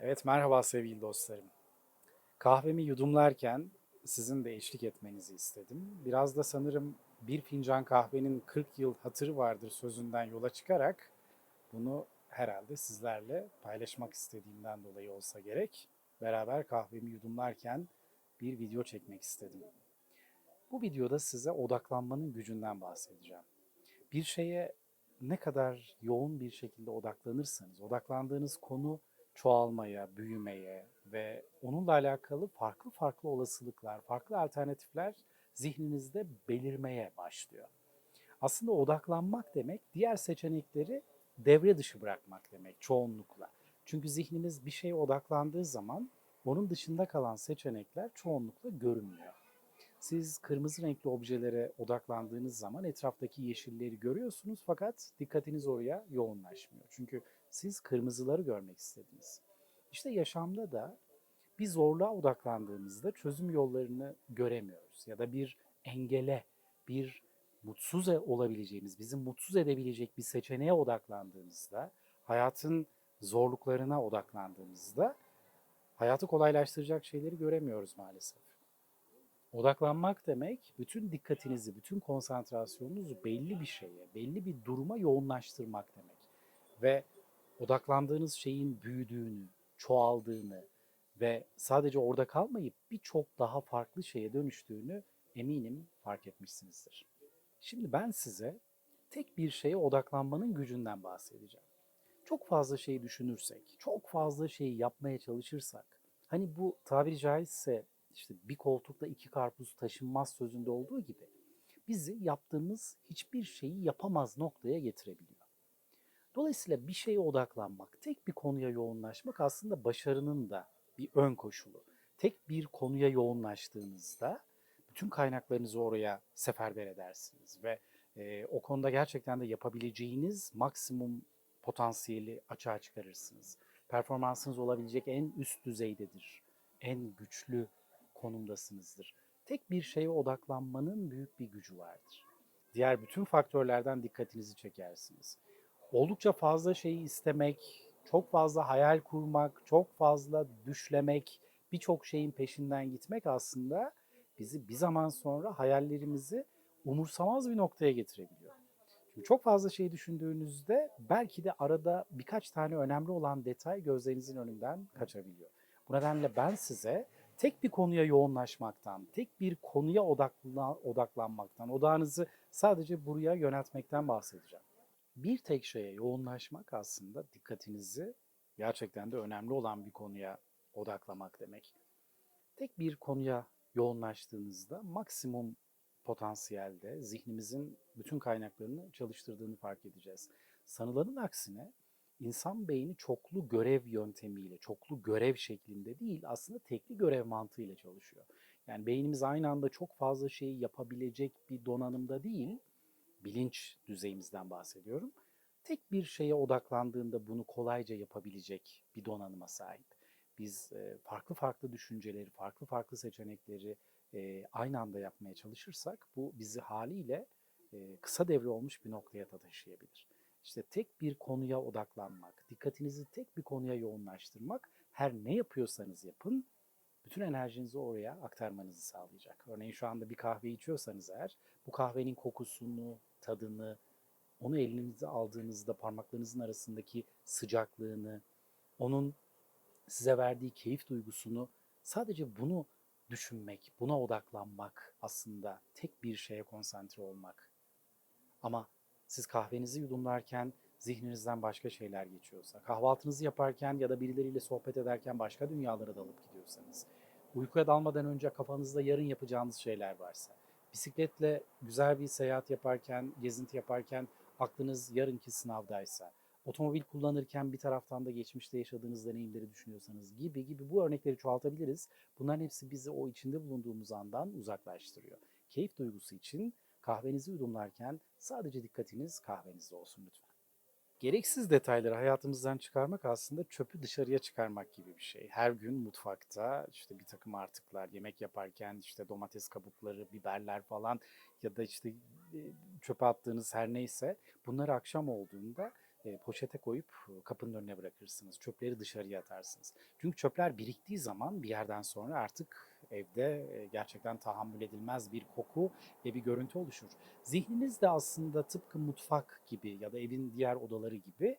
Evet merhaba sevgili dostlarım. Kahvemi yudumlarken sizin de eşlik etmenizi istedim. Biraz da sanırım bir fincan kahvenin 40 yıl hatırı vardır sözünden yola çıkarak bunu herhalde sizlerle paylaşmak istediğimden dolayı olsa gerek. Beraber kahvemi yudumlarken bir video çekmek istedim. Bu videoda size odaklanmanın gücünden bahsedeceğim. Bir şeye ne kadar yoğun bir şekilde odaklanırsanız, odaklandığınız konu çoğalmaya, büyümeye ve onunla alakalı farklı farklı olasılıklar, farklı alternatifler zihninizde belirmeye başlıyor. Aslında odaklanmak demek diğer seçenekleri devre dışı bırakmak demek çoğunlukla. Çünkü zihnimiz bir şeye odaklandığı zaman onun dışında kalan seçenekler çoğunlukla görünmüyor. Siz kırmızı renkli objelere odaklandığınız zaman etraftaki yeşilleri görüyorsunuz fakat dikkatiniz oraya yoğunlaşmıyor. Çünkü siz kırmızıları görmek istediniz. İşte yaşamda da bir zorluğa odaklandığımızda çözüm yollarını göremiyoruz. Ya da bir engele, bir mutsuz e- olabileceğimiz, bizi mutsuz edebilecek bir seçeneğe odaklandığımızda, hayatın zorluklarına odaklandığımızda hayatı kolaylaştıracak şeyleri göremiyoruz maalesef. Odaklanmak demek bütün dikkatinizi, bütün konsantrasyonunuzu belli bir şeye, belli bir duruma yoğunlaştırmak demek. Ve odaklandığınız şeyin büyüdüğünü, çoğaldığını ve sadece orada kalmayıp birçok daha farklı şeye dönüştüğünü eminim fark etmişsinizdir. Şimdi ben size tek bir şeye odaklanmanın gücünden bahsedeceğim. Çok fazla şey düşünürsek, çok fazla şeyi yapmaya çalışırsak, hani bu tabiri caizse işte bir koltukta iki karpuz taşınmaz sözünde olduğu gibi bizi yaptığımız hiçbir şeyi yapamaz noktaya getirebiliyor. Dolayısıyla bir şeye odaklanmak, tek bir konuya yoğunlaşmak aslında başarının da bir ön koşulu. Tek bir konuya yoğunlaştığınızda bütün kaynaklarınızı oraya seferber edersiniz ve e, o konuda gerçekten de yapabileceğiniz maksimum potansiyeli açığa çıkarırsınız. Performansınız olabilecek en üst düzeydedir. En güçlü konumdasınızdır. Tek bir şeye odaklanmanın büyük bir gücü vardır. Diğer bütün faktörlerden dikkatinizi çekersiniz. Oldukça fazla şeyi istemek, çok fazla hayal kurmak, çok fazla düşlemek, birçok şeyin peşinden gitmek aslında bizi bir zaman sonra hayallerimizi umursamaz bir noktaya getirebiliyor. Şimdi çok fazla şey düşündüğünüzde belki de arada birkaç tane önemli olan detay gözlerinizin önünden kaçabiliyor. Bu nedenle ben size tek bir konuya yoğunlaşmaktan, tek bir konuya odakla, odaklanmaktan, odağınızı sadece buraya yöneltmekten bahsedeceğim. Bir tek şeye yoğunlaşmak aslında dikkatinizi gerçekten de önemli olan bir konuya odaklamak demek. Tek bir konuya yoğunlaştığınızda maksimum potansiyelde zihnimizin bütün kaynaklarını çalıştırdığını fark edeceğiz. Sanılanın aksine insan beyni çoklu görev yöntemiyle, çoklu görev şeklinde değil aslında tekli görev mantığıyla çalışıyor. Yani beynimiz aynı anda çok fazla şeyi yapabilecek bir donanımda değil, bilinç düzeyimizden bahsediyorum. Tek bir şeye odaklandığında bunu kolayca yapabilecek bir donanıma sahip. Biz e, farklı farklı düşünceleri, farklı farklı seçenekleri e, aynı anda yapmaya çalışırsak bu bizi haliyle e, kısa devre olmuş bir noktaya da taşıyabilir. İşte tek bir konuya odaklanmak, dikkatinizi tek bir konuya yoğunlaştırmak, her ne yapıyorsanız yapın, bütün enerjinizi oraya aktarmanızı sağlayacak. Örneğin şu anda bir kahve içiyorsanız eğer, bu kahvenin kokusunu, tadını, onu elinize aldığınızda parmaklarınızın arasındaki sıcaklığını, onun size verdiği keyif duygusunu sadece bunu düşünmek, buna odaklanmak aslında tek bir şeye konsantre olmak. Ama siz kahvenizi yudumlarken zihninizden başka şeyler geçiyorsa, kahvaltınızı yaparken ya da birileriyle sohbet ederken başka dünyalara dalıp gidiyorsanız, uykuya dalmadan önce kafanızda yarın yapacağınız şeyler varsa, bisikletle güzel bir seyahat yaparken, gezinti yaparken aklınız yarınki sınavdaysa, otomobil kullanırken bir taraftan da geçmişte yaşadığınız deneyimleri düşünüyorsanız gibi gibi bu örnekleri çoğaltabiliriz. Bunların hepsi bizi o içinde bulunduğumuz andan uzaklaştırıyor. Keyif duygusu için kahvenizi yudumlarken sadece dikkatiniz kahvenizde olsun lütfen. Gereksiz detayları hayatımızdan çıkarmak aslında çöpü dışarıya çıkarmak gibi bir şey. Her gün mutfakta işte bir takım artıklar, yemek yaparken işte domates kabukları, biberler falan ya da işte çöpe attığınız her neyse bunları akşam olduğunda poşete koyup kapının önüne bırakırsınız. Çöpleri dışarıya atarsınız. Çünkü çöpler biriktiği zaman bir yerden sonra artık evde e, gerçekten tahammül edilmez bir koku ve bir görüntü oluşur. Zihniniz de aslında tıpkı mutfak gibi ya da evin diğer odaları gibi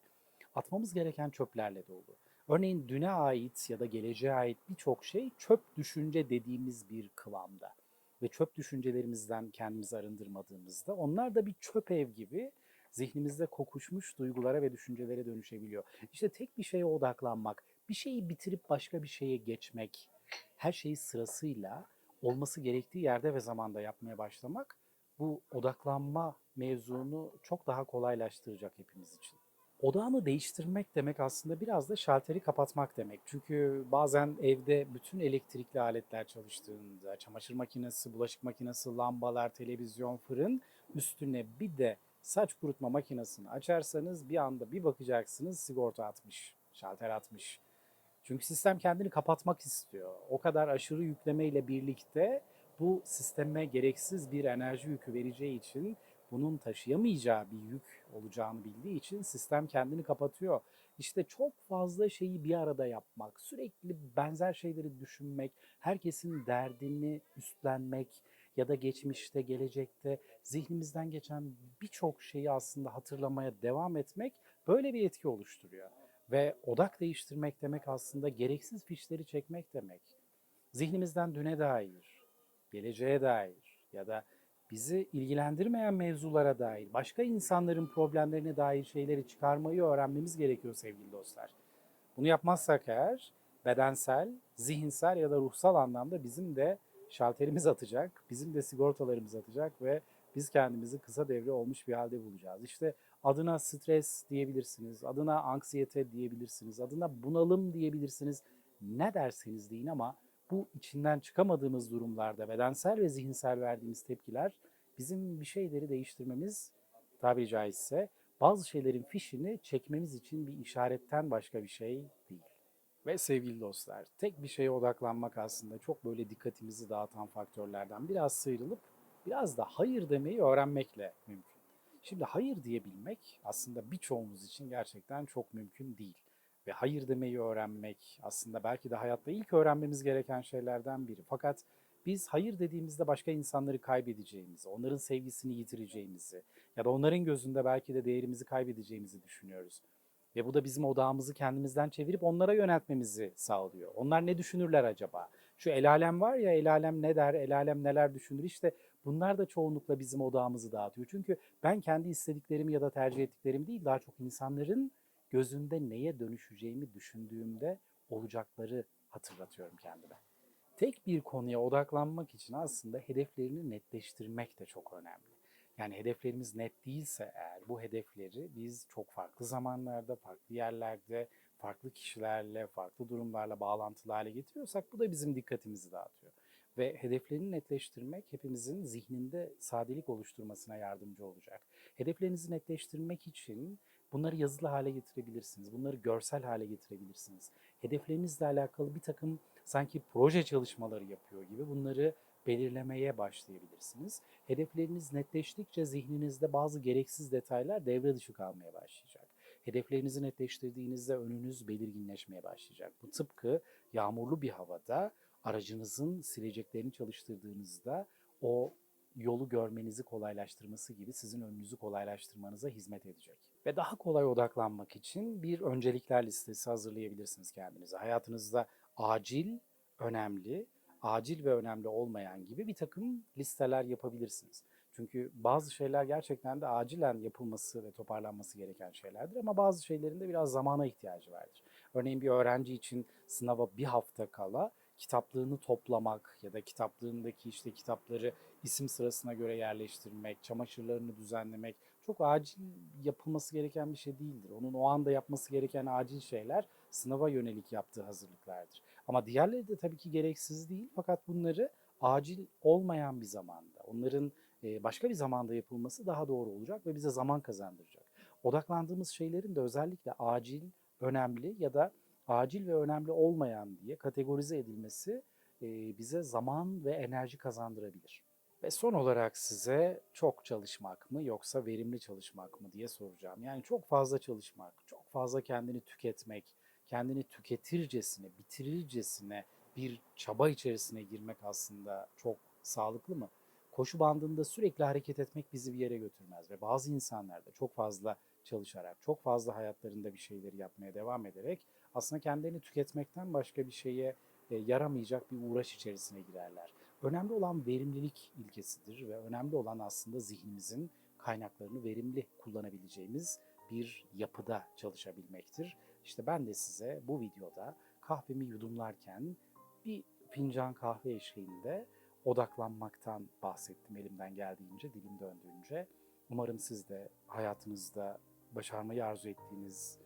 atmamız gereken çöplerle dolu. Örneğin düne ait ya da geleceğe ait birçok şey çöp düşünce dediğimiz bir kıvamda. Ve çöp düşüncelerimizden kendimizi arındırmadığımızda onlar da bir çöp ev gibi zihnimizde kokuşmuş duygulara ve düşüncelere dönüşebiliyor. İşte tek bir şeye odaklanmak, bir şeyi bitirip başka bir şeye geçmek, her şeyi sırasıyla olması gerektiği yerde ve zamanda yapmaya başlamak bu odaklanma mevzunu çok daha kolaylaştıracak hepimiz için. Odağını değiştirmek demek aslında biraz da şalteri kapatmak demek. Çünkü bazen evde bütün elektrikli aletler çalıştığında, çamaşır makinesi, bulaşık makinesi, lambalar, televizyon, fırın üstüne bir de saç kurutma makinesini açarsanız bir anda bir bakacaksınız sigorta atmış, şalter atmış. Çünkü sistem kendini kapatmak istiyor. O kadar aşırı yüklemeyle birlikte bu sisteme gereksiz bir enerji yükü vereceği için bunun taşıyamayacağı bir yük olacağını bildiği için sistem kendini kapatıyor. İşte çok fazla şeyi bir arada yapmak, sürekli benzer şeyleri düşünmek, herkesin derdini üstlenmek ya da geçmişte, gelecekte zihnimizden geçen birçok şeyi aslında hatırlamaya devam etmek böyle bir etki oluşturuyor. Ve odak değiştirmek demek aslında gereksiz fişleri çekmek demek. Zihnimizden düne dair, geleceğe dair ya da bizi ilgilendirmeyen mevzulara dair, başka insanların problemlerine dair şeyleri çıkarmayı öğrenmemiz gerekiyor sevgili dostlar. Bunu yapmazsak eğer bedensel, zihinsel ya da ruhsal anlamda bizim de şalterimiz atacak, bizim de sigortalarımız atacak ve biz kendimizi kısa devre olmuş bir halde bulacağız. İşte adına stres diyebilirsiniz, adına anksiyete diyebilirsiniz, adına bunalım diyebilirsiniz. Ne derseniz deyin ama bu içinden çıkamadığımız durumlarda bedensel ve zihinsel verdiğimiz tepkiler bizim bir şeyleri değiştirmemiz tabiri caizse bazı şeylerin fişini çekmemiz için bir işaretten başka bir şey değil. Ve sevgili dostlar, tek bir şeye odaklanmak aslında çok böyle dikkatimizi dağıtan faktörlerden biraz sıyrılıp biraz da hayır demeyi öğrenmekle mümkün. Şimdi hayır diyebilmek aslında birçoğumuz için gerçekten çok mümkün değil. Ve hayır demeyi öğrenmek aslında belki de hayatta ilk öğrenmemiz gereken şeylerden biri. Fakat biz hayır dediğimizde başka insanları kaybedeceğimizi, onların sevgisini yitireceğimizi ya da onların gözünde belki de değerimizi kaybedeceğimizi düşünüyoruz. Ve bu da bizim odağımızı kendimizden çevirip onlara yöneltmemizi sağlıyor. Onlar ne düşünürler acaba? Şu el alem var ya el alem ne der, el alem neler düşünür işte bunlar da çoğunlukla bizim odağımızı dağıtıyor. Çünkü ben kendi istediklerimi ya da tercih ettiklerimi değil daha çok insanların gözünde neye dönüşeceğimi düşündüğümde olacakları hatırlatıyorum kendime. Tek bir konuya odaklanmak için aslında hedeflerini netleştirmek de çok önemli. Yani hedeflerimiz net değilse eğer bu hedefleri biz çok farklı zamanlarda, farklı yerlerde, farklı kişilerle, farklı durumlarla bağlantılı hale getiriyorsak bu da bizim dikkatimizi dağıtıyor. Ve hedeflerini netleştirmek hepimizin zihninde sadelik oluşturmasına yardımcı olacak. Hedeflerinizi netleştirmek için bunları yazılı hale getirebilirsiniz. Bunları görsel hale getirebilirsiniz. Hedeflerinizle alakalı bir takım sanki proje çalışmaları yapıyor gibi bunları belirlemeye başlayabilirsiniz. Hedefleriniz netleştikçe zihninizde bazı gereksiz detaylar devre dışı kalmaya başlayacak. Hedeflerinizi netleştirdiğinizde önünüz belirginleşmeye başlayacak. Bu tıpkı yağmurlu bir havada aracınızın sileceklerini çalıştırdığınızda o yolu görmenizi kolaylaştırması gibi sizin önünüzü kolaylaştırmanıza hizmet edecek. Ve daha kolay odaklanmak için bir öncelikler listesi hazırlayabilirsiniz kendinize. Hayatınızda acil, önemli, acil ve önemli olmayan gibi bir takım listeler yapabilirsiniz. Çünkü bazı şeyler gerçekten de acilen yapılması ve toparlanması gereken şeylerdir ama bazı şeylerin de biraz zamana ihtiyacı vardır. Örneğin bir öğrenci için sınava bir hafta kala kitaplığını toplamak ya da kitaplığındaki işte kitapları isim sırasına göre yerleştirmek, çamaşırlarını düzenlemek çok acil yapılması gereken bir şey değildir. Onun o anda yapması gereken acil şeyler sınava yönelik yaptığı hazırlıklardır. Ama diğerleri de tabii ki gereksiz değil fakat bunları acil olmayan bir zamanda, onların başka bir zamanda yapılması daha doğru olacak ve bize zaman kazandıracak. Odaklandığımız şeylerin de özellikle acil, önemli ya da acil ve önemli olmayan diye kategorize edilmesi bize zaman ve enerji kazandırabilir. Ve son olarak size çok çalışmak mı yoksa verimli çalışmak mı diye soracağım. Yani çok fazla çalışmak, çok fazla kendini tüketmek, kendini tüketircesine, bitirircesine bir çaba içerisine girmek aslında çok sağlıklı mı? Koşu bandında sürekli hareket etmek bizi bir yere götürmez ve bazı insanlar da çok fazla çalışarak, çok fazla hayatlarında bir şeyleri yapmaya devam ederek aslında kendilerini tüketmekten başka bir şeye e, yaramayacak bir uğraş içerisine girerler. Önemli olan verimlilik ilkesidir ve önemli olan aslında zihnimizin kaynaklarını verimli kullanabileceğimiz bir yapıda çalışabilmektir. İşte ben de size bu videoda kahvemi yudumlarken bir fincan kahve eşliğinde odaklanmaktan bahsettim elimden geldiğince, dilim döndüğünce. Umarım siz de hayatınızda başarmayı arzu ettiğiniz,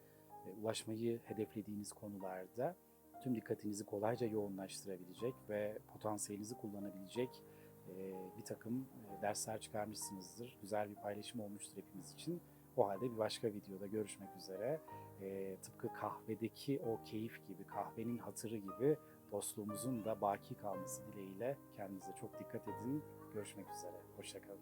e, ulaşmayı hedeflediğiniz konularda tüm dikkatinizi kolayca yoğunlaştırabilecek ve potansiyelinizi kullanabilecek e, bir takım e, dersler çıkarmışsınızdır. Güzel bir paylaşım olmuştur hepimiz için. O halde bir başka videoda görüşmek üzere. E, tıpkı kahvedeki o keyif gibi, kahvenin hatırı gibi dostluğumuzun da baki kalması dileğiyle kendinize çok dikkat edin. Görüşmek üzere. Hoşçakalın.